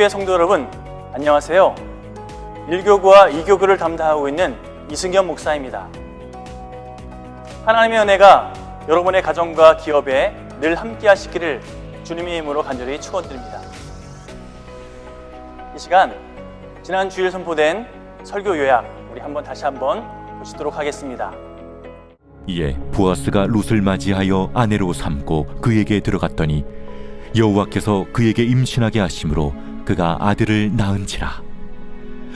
성천교회 성도 여러분, 안녕하세요. 1교구와 2교구를 담당하고 있는 이승현 목사입니다. 하나님의 은혜가 여러분의 가정과 기업에 늘 함께 하시기를 주님의 이름으로 간절히 축원드립니다. 이 시간 지난 주일 선포된 설교 요약 우리 한번 다시 한번 보시도록 하겠습니다. 이에 보아스가 룻을 맞이하여 아내로 삼고 그에게 들어갔더니 여호와께서 그에게 임신하게 하심으로 그가 아들을 낳은지라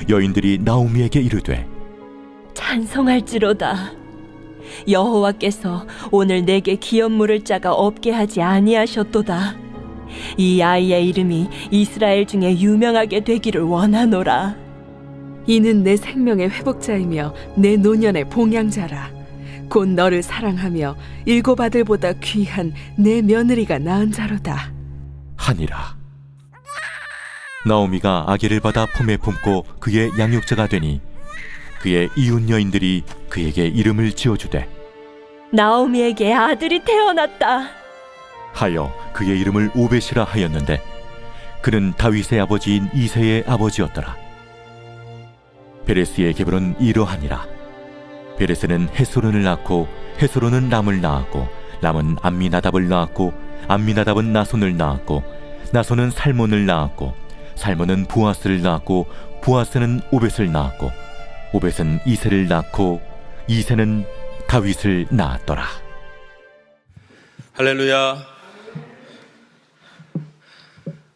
여인들이 나오미에게 이르되 찬송할지로다. 여호와께서 오늘 내게 기업 물을 자가 없게 하지 아니하셨도다. 이 아이의 이름이 이스라엘 중에 유명하게 되기를 원하노라. 이는 내 생명의 회복자이며 내 노년의 봉양자라. 곧 너를 사랑하며 일곱 아들보다 귀한 내 며느리가 낳은 자로다. 하니라 나오미가 아기를 받아 품에 품고 그의 양육자가 되니 그의 이웃 여인들이 그에게 이름을 지어주되 나오미에게 아들이 태어났다. 하여 그의 이름을 오벳이라 하였는데 그는 다윗의 아버지인 이세의 아버지였더라. 베레스의 계보는 이러하니라. 베레스는 헤스론을 낳고 헤스론은 람을 낳았고 람은 암미나답을 낳았고 암미나답은 나손을 낳았고 나손은 살몬을 낳았고 살몬은 부아스를 낳았고 부아스는 오벳을 낳았고 오벳은 이세를 낳고 이세는 다윗을 낳았더라. 할렐루야.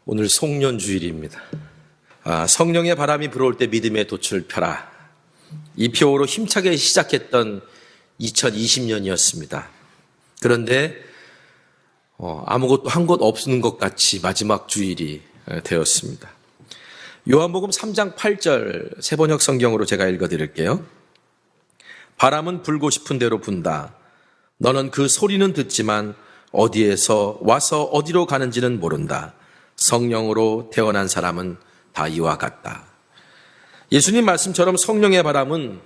오늘 송년 주일입니다. 아, 성령의 바람이 불어올 때 믿음의 돛을 펴라. 이 표로 힘차게 시작했던 2020년이었습니다. 그런데 어, 아무것도 한 것 없는 것 같이 마지막 주일이 에, 되었습니다. 요한복음 3장 8절 세번역 성경으로 제가 읽어 드릴게요. 바람은 불고 싶은 대로 분다. 너는 그 소리는 듣지만 어디에서 와서 어디로 가는지는 모른다. 성령으로 태어난 사람은 다 이와 같다. 예수님 말씀처럼 성령의 바람은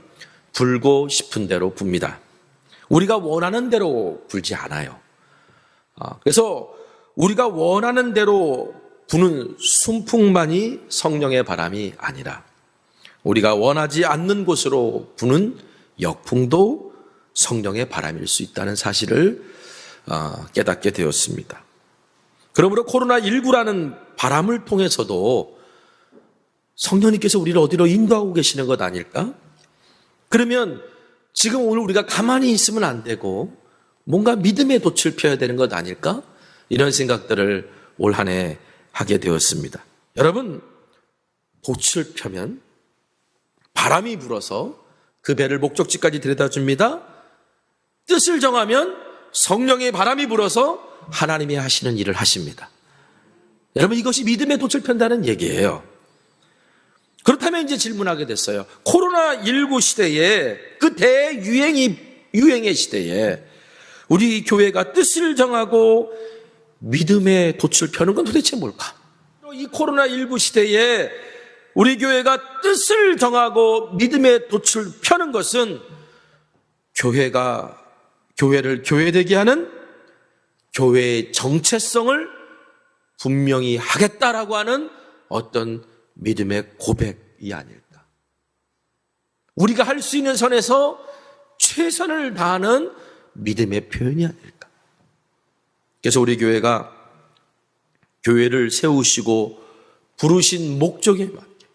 불고 싶은 대로 붑니다. 우리가 원하는 대로 불지 않아요. 아, 그래서 우리가 원하는 대로 부는 순풍만이 성령의 바람이 아니라 우리가 원하지 않는 곳으로 부는 역풍도 성령의 바람일 수 있다는 사실을 아, 깨닫게 되었습니다. 그러므로 코로나19라는 바람을 통해서도 성령님께서 우리를 어디로 인도하고 계시는 것 아닐까? 그러면 지금 오늘 우리가 가만히 있으면 안 되고 뭔가 믿음의 돛을 펴야 되는 것 아닐까? 이런 생각들을 올 한 해 하게 되었습니다. 여러분, 돛을 펴면 바람이 불어서 그 배를 목적지까지 데려다 줍니다. 뜻을 정하면 성령의 바람이 불어서 하나님이 하시는 일을 하십니다. 여러분, 이것이 믿음의 돛을 편다는 얘기예요. 그렇다면 이제 질문하게 됐어요. 코로나19 시대에 그 대유행이, 유행의 시대에 우리 교회가 뜻을 정하고 믿음의 돛을 펴는 건 도대체 뭘까? 이 코로나19 시대에 우리 교회가 뜻을 정하고 믿음의 돛을 펴는 것은 교회가 교회를 교회되게 하는 교회의 정체성을 분명히 하겠다라고 하는 어떤 믿음의 고백이 아닐까. 우리가 할 수 있는 선에서 최선을 다하는 믿음의 표현이 아닐까. 그래서 우리 교회가 교회를 세우시고 부르신 목적에 맞게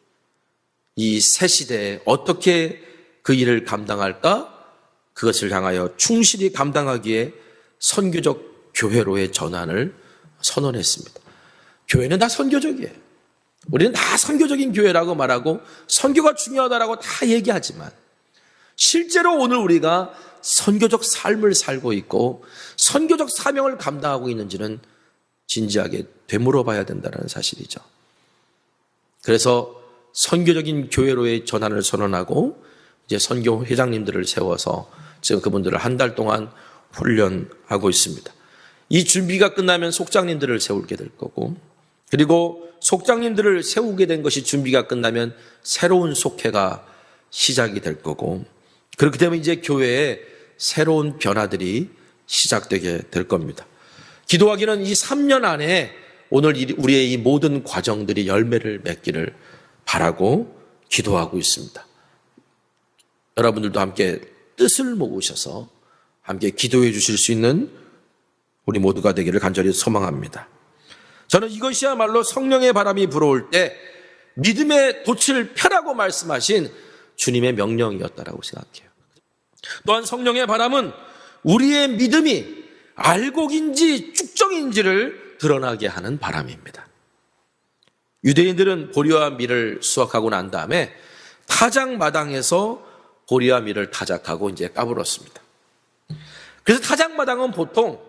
이 새 시대에 어떻게 그 일을 감당할까? 그것을 향하여 충실히 감당하기에 선교적 교회로의 전환을 선언했습니다. 교회는 다 선교적이에요. 우리는 다 선교적인 교회라고 말하고 선교가 중요하다라고 다 얘기하지만 실제로 오늘 우리가 선교적 삶을 살고 있고 선교적 사명을 감당하고 있는지는 진지하게 되물어 봐야 된다는 사실이죠. 그래서 선교적인 교회로의 전환을 선언하고 이제 선교 회장님들을 세워서 지금 그분들을 한 달 동안 훈련하고 있습니다. 이 준비가 끝나면 속장님들을 세우게 될 거고 그리고 속장님들을 세우게 된 것이 준비가 끝나면 새로운 속회가 시작이 될 거고 그렇게 되면 이제 교회에 새로운 변화들이 시작되게 될 겁니다. 기도하기는 이 3년 안에 오늘 이- 우리의 이 모든 과정들이 열매를 맺기를 바라고 기도하고 있습니다. 여러분들도 함께 뜻을 모으셔서 함께 기도해 주실 수 있는 우리 모두가 되기를 간절히 소망합니다. 저는 이것이야말로 성령의 바람이 불어올 때 믿음의 돛을 펴라고 말씀하신 주님의 명령이었다라고 생각해요. 또한 성령의 바람은 우리의 믿음이 알곡인지 쭉정인지를 드러나게 하는 바람입니다. 유대인들은 보리와 밀을 수확하고 난 다음에 타작 마당에서 보리와 밀을 타작하고 이제 까불었습니다. 그래서 타작 마당은 보통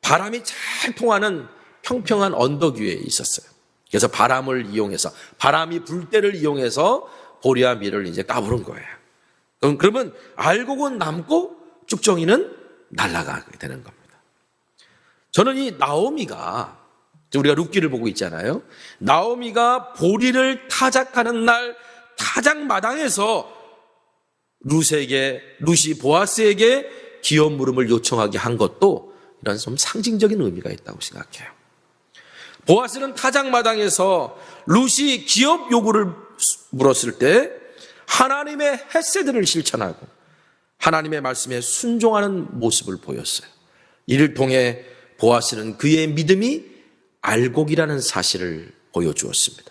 바람이 잘 통하는 평평한 언덕 위에 있었어요. 그래서 바람을 이용해서 바람이 불 때를 이용해서 보리와 밀을 이제 까부른 거예요. 그럼 그러면 알곡은 남고 쭉정이는 날아가게 되는 겁니다. 저는 이 나오미가 우리가 룻기를 보고 있잖아요. 나오미가 보리를 타작하는 날 타작 마당에서 룻에게 룻이 보아스에게 기업 물음을 요청하게 한 것도 이런 좀 상징적인 의미가 있다고 생각해요. 보아스는 타작 마당에서 룻이 기업 요구를 물었을 때 하나님의 햇세들을 실천하고 하나님의 말씀에 순종하는 모습을 보였어요. 이를 통해 보아스는 그의 믿음이 알곡이라는 사실을 보여주었습니다.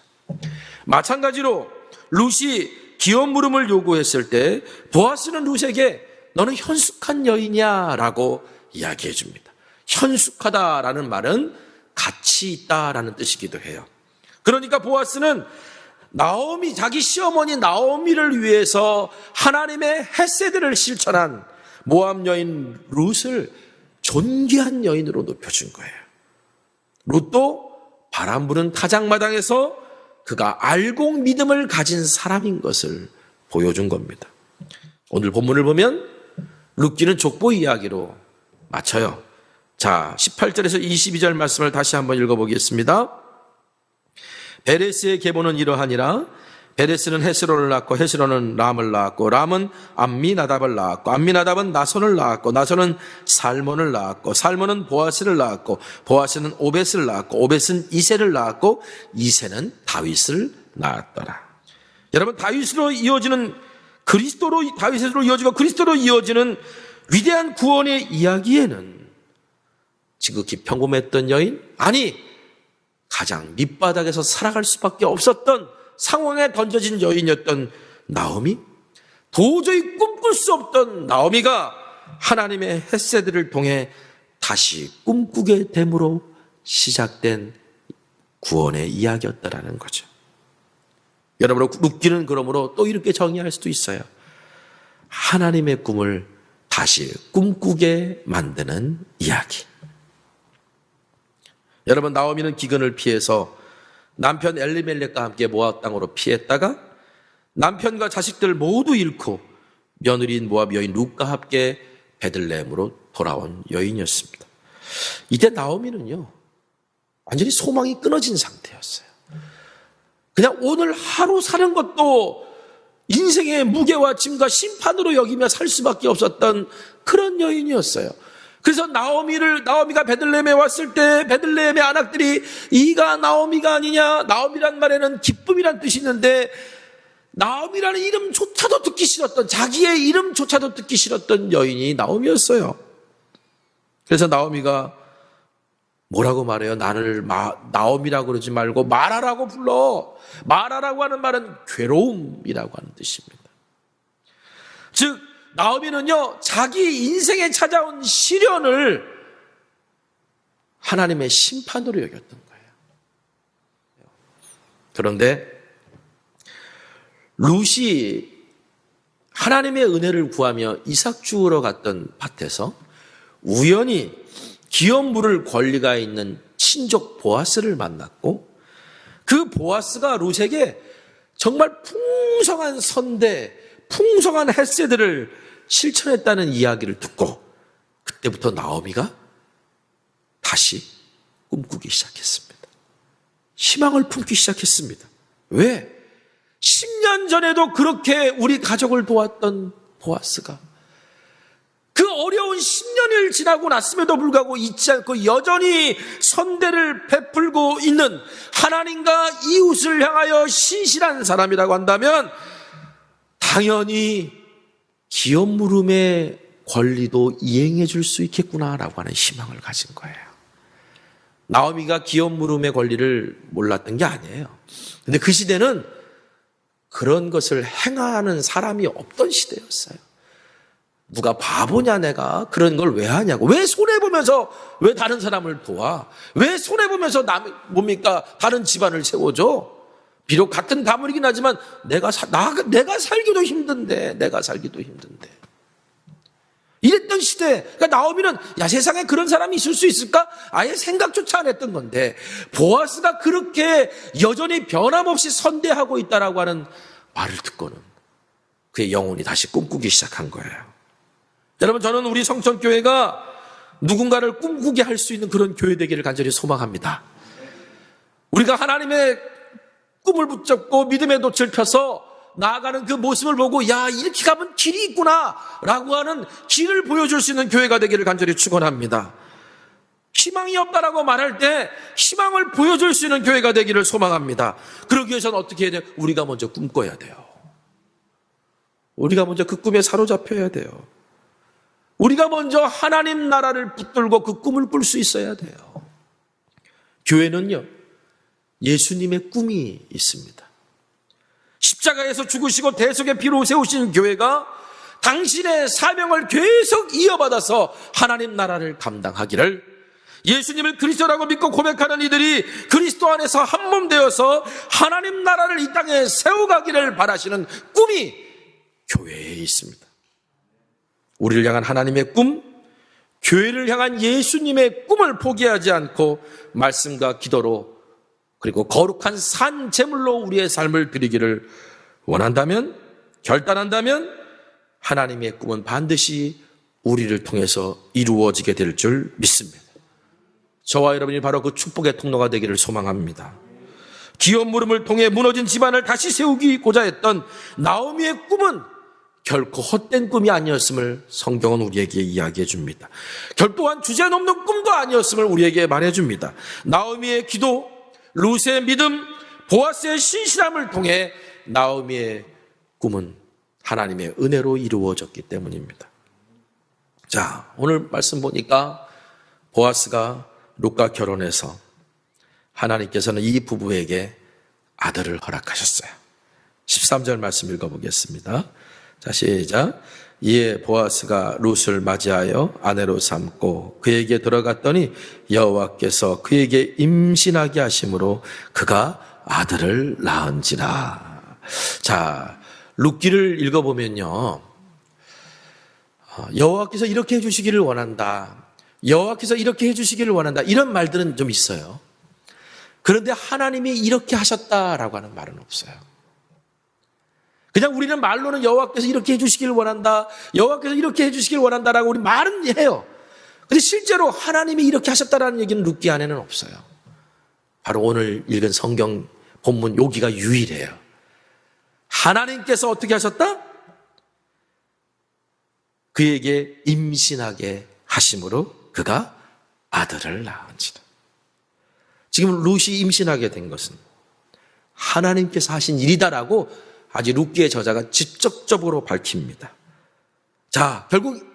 마찬가지로 룻이 기업 물음을 요구했을 때 보아스는 룻에게 너는 현숙한 여인이야라고 이야기해 줍니다. 현숙하다라는 말은 가치 있다라는 뜻이기도 해요. 그러니까 보아스는 나오미 자기 시어머니 나오미를 위해서 하나님의 햇세들을 실천한 모함 여인 룻을 존귀한 여인으로 높여준 거예요. 룻도 바람 부는 타작마당에서 그가 알곡 믿음을 가진 사람인 것을 보여준 겁니다. 오늘 본문을 보면 룻기는 족보 이야기로 맞춰요. 자, 18절에서 22절 말씀을 다시 한번 읽어보겠습니다. 베레스의 계보는 이러하니라. 베레스는 헤스로를 낳고 헤스로는 람을 낳았고 람은 암미나답을 낳았고 암미나답은 나손을 낳았고 나손은 살몬을 낳았고 살몬은 보아스를 낳았고 보아스는 오벳을 낳았고 오벳은 이세를 낳았고 이세는 다윗을 낳았더라. 여러분 다윗으로 이어지는 그리스도로 다윗으로 이어지고 그리스도로 이어지는 위대한 구원의 이야기에는 지극히 평범했던 여인 아니 가장 밑바닥에서 살아갈 수밖에 없었던 상황에 던져진 여인이었던 나오미 도저히 꿈꿀 수 없던 나오미가 하나님의 햇세들을 통해 다시 꿈꾸게 됨으로 시작된 구원의 이야기였다라는 거죠. 여러분, 룻기는 그러므로 또 이렇게 정의할 수도 있어요. 하나님의 꿈을 다시 꿈꾸게 만드는 이야기. 여러분, 나오미는 기근을 피해서 남편 엘리멜렉과 함께 모압 땅으로 피했다가 남편과 자식들 모두 잃고 며느리인 모압 여인 룻과 함께 베들레헴으로 돌아온 여인이었습니다. 이때 나오미는요, 완전히 소망이 끊어진 상태였어요. 그냥 오늘 하루 사는 것도 인생의 무게와 짐과 심판으로 여기며 살 수밖에 없었던 그런 여인이었어요. 그래서 나오미를 나오미가 베들레헴에 왔을 때 베들레헴의 아낙들이 이가 나오미가 아니냐 나오미란 말에는 기쁨이란 뜻이 있는데 나오미라는 이름조차도 듣기 싫었던 자기의 이름조차도 듣기 싫었던 여인이 나오미였어요. 그래서 나오미가 뭐라고 말해요? 나를 마, 나옴이라고 그러지 말고 마라라고 불러. 마라라고 하는 말은 괴로움이라고 하는 뜻입니다. 즉 나오미는요 자기 인생에 찾아온 시련을 하나님의 심판으로 여겼던 거예요. 그런데 룻이 하나님의 은혜를 구하며 이삭 주우러 갔던 밭에서 우연히 기업 물을 권리가 있는 친족 보아스를 만났고 그 보아스가 룻에게 정말 풍성한 선대, 풍성한 햇세들을 실천했다는 이야기를 듣고 그때부터 나오미가 다시 꿈꾸기 시작했습니다. 희망을 품기 시작했습니다. 왜? 10년 전에도 그렇게 우리 가족을 도왔던 보아스가 그 어려운 10년을 지나고 났음에도 불구하고 잊지 않고 여전히 선대를 베풀고 있는 하나님과 이웃을 향하여 신실한 사람이라고 한다면 당연히 기업 물음의 권리도 이행해 줄 수 있겠구나라고 하는 희망을 가진 거예요. 나오미가 기업 물음의 권리를 몰랐던 게 아니에요. 근데 그 시대는 그런 것을 행하는 사람이 없던 시대였어요. 누가 바보냐 내가 그런 걸 왜 하냐고 왜 손해 보면서 왜 다른 사람을 도와 왜 손해 보면서 남 뭡니까 다른 집안을 세워줘 비록 같은 가문이긴 하지만 내가 사, 나 내가 살기도 힘든데 내가 살기도 힘든데 이랬던 시대 그러니까 나오미는 야 세상에 그런 사람이 있을 수 있을까 아예 생각조차 안 했던 건데 보아스가 그렇게 여전히 변함없이 선대하고 있다라고 하는 말을 듣고는 그의 영혼이 다시 꿈꾸기 시작한 거예요. 여러분 저는 우리 성천교회가 누군가를 꿈꾸게 할 수 있는 그런 교회 되기를 간절히 소망합니다. 우리가 하나님의 꿈을 붙잡고 믿음의 돛을 펴서 나아가는 그 모습을 보고 야 이렇게 가면 길이 있구나라고 하는 길을 보여줄 수 있는 교회가 되기를 간절히 축원합니다. 희망이 없다라고 말할 때 희망을 보여줄 수 있는 교회가 되기를 소망합니다. 그러기 위해서는 어떻게 해야 돼요? 우리가 먼저 꿈꿔야 돼요. 우리가 먼저 그 꿈에 사로잡혀야 돼요. 우리가 먼저 하나님 나라를 붙들고 그 꿈을 꿀 수 있어야 돼요. 교회는요, 예수님의 꿈이 있습니다. 십자가에서 죽으시고 대속의 피로 세우신 교회가 당신의 사명을 계속 이어받아서 하나님 나라를 감당하기를 예수님을 그리스도라고 믿고 고백하는 이들이 그리스도 안에서 한 몸 되어서 하나님 나라를 이 땅에 세워가기를 바라시는 꿈이 교회에 있습니다. 우리를 향한 하나님의 꿈, 교회를 향한 예수님의 꿈을 포기하지 않고 말씀과 기도로 그리고 거룩한 산 제물로 우리의 삶을 드리기를 원한다면 결단한다면 하나님의 꿈은 반드시 우리를 통해서 이루어지게 될 줄 믿습니다. 저와 여러분이 바로 그 축복의 통로가 되기를 소망합니다. 기업 물음을 통해 무너진 집안을 다시 세우기고자 했던 나오미의 꿈은 결코 헛된 꿈이 아니었음을 성경은 우리에게 이야기해 줍니다. 결 또한 주제 넘는 꿈도 아니었음을 우리에게 말해 줍니다. 나오미의 기도, 루스의 믿음, 보아스의 신실함을 통해 나오미의 꿈은 하나님의 은혜로 이루어졌기 때문입니다. 자, 오늘 말씀 보니까 보아스가 룩과 결혼해서 하나님께서는 이 부부에게 아들을 허락하셨어요. 13절 말씀 읽어보겠습니다. 자, 시작. 이에 보아스가 룻을 맞이하여 아내로 삼고 그에게 들어갔더니 여호와께서 그에게 임신하게 하심으로 그가 아들을 낳은지라. 자, 룻기를 읽어보면요. 어, 여호와께서 이렇게 해주시기를 원한다. 여호와께서 이렇게 해주시기를 원한다. 이런 말들은 좀 있어요. 그런데 하나님이 이렇게 하셨다라고 하는 말은 없어요. 그냥 우리는 말로는 여호와께서 이렇게 해주시기를 원한다. 여호와께서 이렇게 해주시기를 원한다라고 우리 말은 해요. 근데 실제로 하나님이 이렇게 하셨다라는 얘기는 룻기 안에는 없어요. 바로 오늘 읽은 성경 본문 여기가 유일해요. 하나님께서 어떻게 하셨다? 그에게 임신하게 하심으로 그가 아들을 낳은지라. 지금 룻이 임신하게 된 것은 하나님께서 하신 일이다라고 아직 룻기의 저자가 직접적으로 밝힙니다. 자, 결국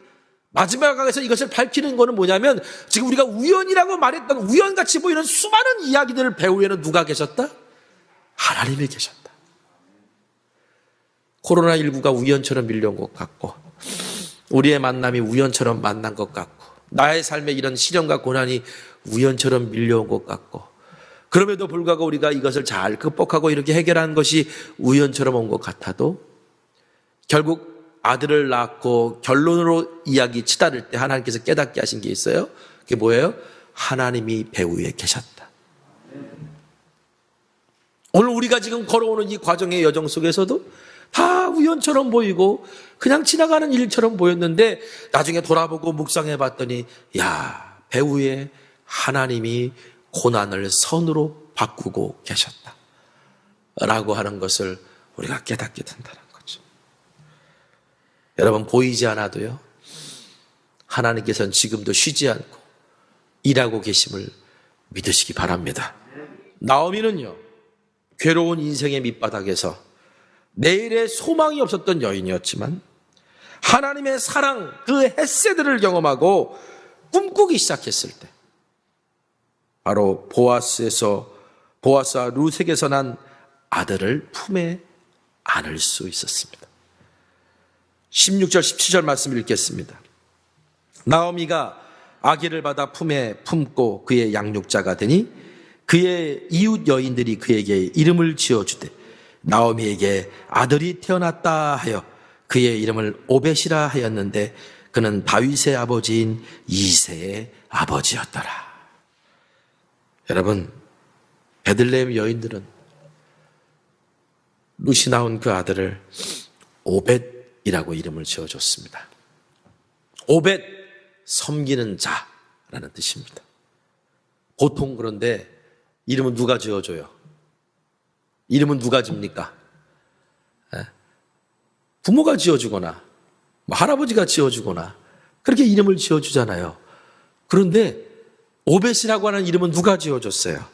마지막에서 이것을 밝히는 것은 뭐냐면 지금 우리가 우연이라고 말했던 우연같이 보이는 수많은 이야기들을 배후에는 누가 계셨다? 하나님이 계셨다. 코로나19가 우연처럼 밀려온 것 같고 우리의 만남이 우연처럼 만난 것 같고 나의 삶에 이런 시련과 고난이 우연처럼 밀려온 것 같고 그럼에도 불구하고 우리가 이것을 잘 극복하고 이렇게 해결한 것이 우연처럼 온 것 같아도 결국 아들을 낳고 결론으로 이야기 치달을 때 하나님께서 깨닫게 하신 게 있어요. 그게 뭐예요? 하나님이 배후에 계셨다. 오늘 우리가 지금 걸어오는 이 과정의 여정 속에서도 다 우연처럼 보이고 그냥 지나가는 일처럼 보였는데 나중에 돌아보고 묵상해 봤더니 야, 배후에 하나님이 고난을 선으로 바꾸고 계셨다. 라고 하는 것을 우리가 깨닫게 된다는 거죠. 여러분, 보이지 않아도요, 하나님께서는 지금도 쉬지 않고 일하고 계심을 믿으시기 바랍니다. 나오미는요, 괴로운 인생의 밑바닥에서 내일의 소망이 없었던 여인이었지만 하나님의 사랑, 그 햇새들을 경험하고 꿈꾸기 시작했을 때 바로 보아스에서 보아스와 루색에서 난 아들을 품에 안을 수 있었습니다. 16절, 17절 말씀 읽겠습니다. 나오미가 아기를 받아 품에 품고 그의 양육자가 되니 그의 이웃 여인들이 그에게 이름을 지어주되 나오미에게 아들이 태어났다 하여 그의 이름을 오벳이라 하였는데 그는 다윗의 아버지인 이세의 아버지였더라. 여러분, 베들레헴 여인들은 루시 나온 그 아들을 오벳이라고 이름을 지어줬습니다. 오벳, 섬기는 자라는 뜻입니다. 보통 그런데 이름은 누가 지어줘요? 이름은 누가 집니까? 예? 부모가 지어주거나, 뭐 할아버지가 지어주거나, 그렇게 이름을 지어주잖아요. 그런데 오벳이라고 하는 이름은 누가 지어줬어요?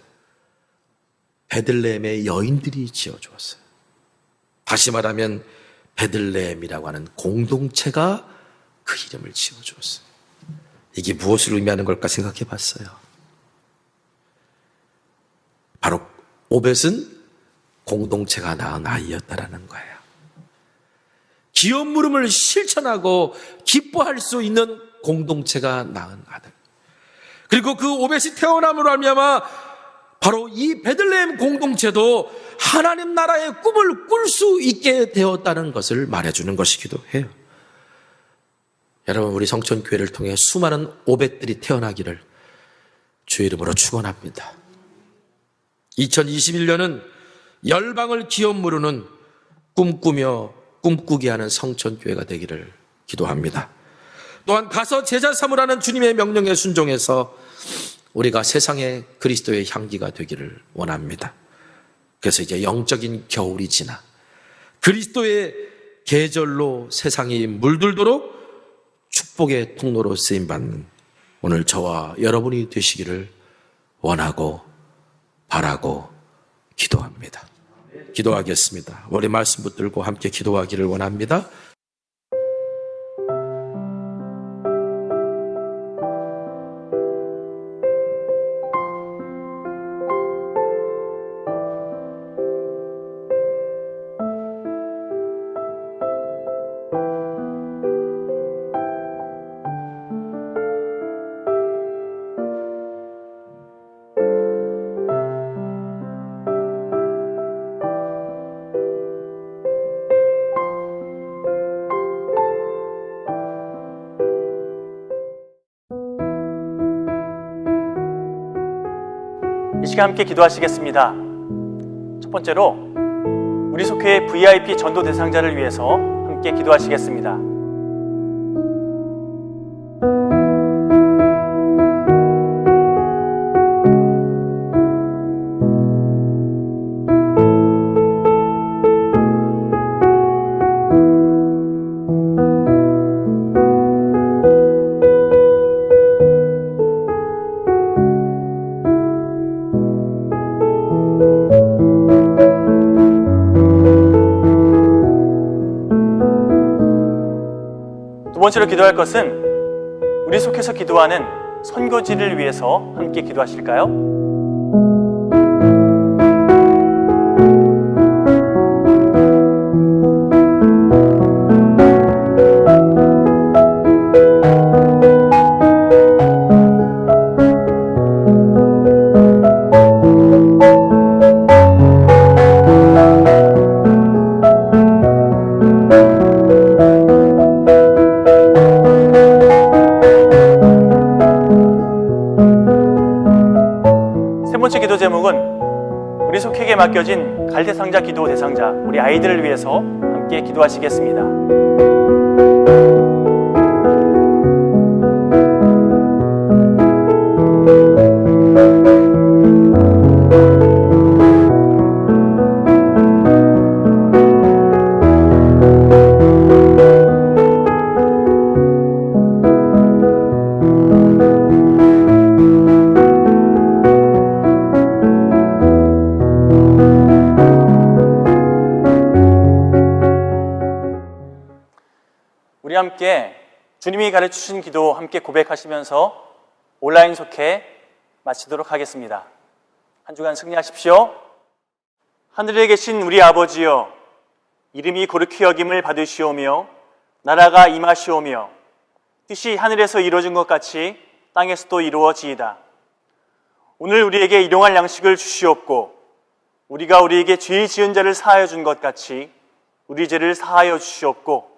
베들레헴의 여인들이 지어주었어요. 다시 말하면 베들레헴이라고 하는 공동체가 그 이름을 지어주었어요. 이게 무엇을 의미하는 걸까 생각해 봤어요. 바로 오벳은 공동체가 낳은 아이였다라는 거예요. 기업 물음을 실천하고 기뻐할 수 있는 공동체가 낳은 아들. 그리고 그 오벳이 태어남으로 알미암아 바로 이 베들레헴 공동체도 하나님 나라의 꿈을 꿀 수 있게 되었다는 것을 말해주는 것이기도 해요. 여러분 우리 성천 교회를 통해 수많은 오벳들이 태어나기를 주 이름으로 축원합니다. 2021년은 열방을 기업 무르는 꿈꾸며 꿈꾸게 하는 성천 교회가 되기를 기도합니다. 또한 가서 제자 삼으라는 주님의 명령에 순종해서 우리가 세상에 그리스도의 향기가 되기를 원합니다. 그래서 이제 영적인 겨울이 지나 그리스도의 계절로 세상이 물들도록 축복의 통로로 쓰임 받는 오늘 저와 여러분이 되시기를 원하고 바라고 기도합니다. 기도하겠습니다. 우리 말씀 붙들고 함께 기도하기를 원합니다. 시간 함께 기도하시겠습니다. 첫 번째로 우리 속회 VIP 전도 대상자를 위해서 함께 기도하시겠습니다. 번째로 기도할 것은 우리 속해서 기도하는 선교지를 위해서 함께 기도하실까요? 제목은 우리 속회에 맡겨진 갈대상자 기도 대상자 우리 아이들을 위해서 함께 기도하시겠습니다. 함께 주님이 가르쳐 주신 기도 함께 고백하시면서 온라인 속회 마치도록 하겠습니다. 한 주간 승리하십시오. 하늘에 계신 우리 아버지여 이름이 거룩히 여김을 받으시오며 나라가 임하시오며 뜻이 하늘에서 이루어진 것 같이 땅에서도 이루어지이다. 오늘 우리에게 일용할 양식을 주시옵고 우리가 우리에게 죄 지은 자를 사하여 준 것 같이 우리 죄를 사하여 주시옵고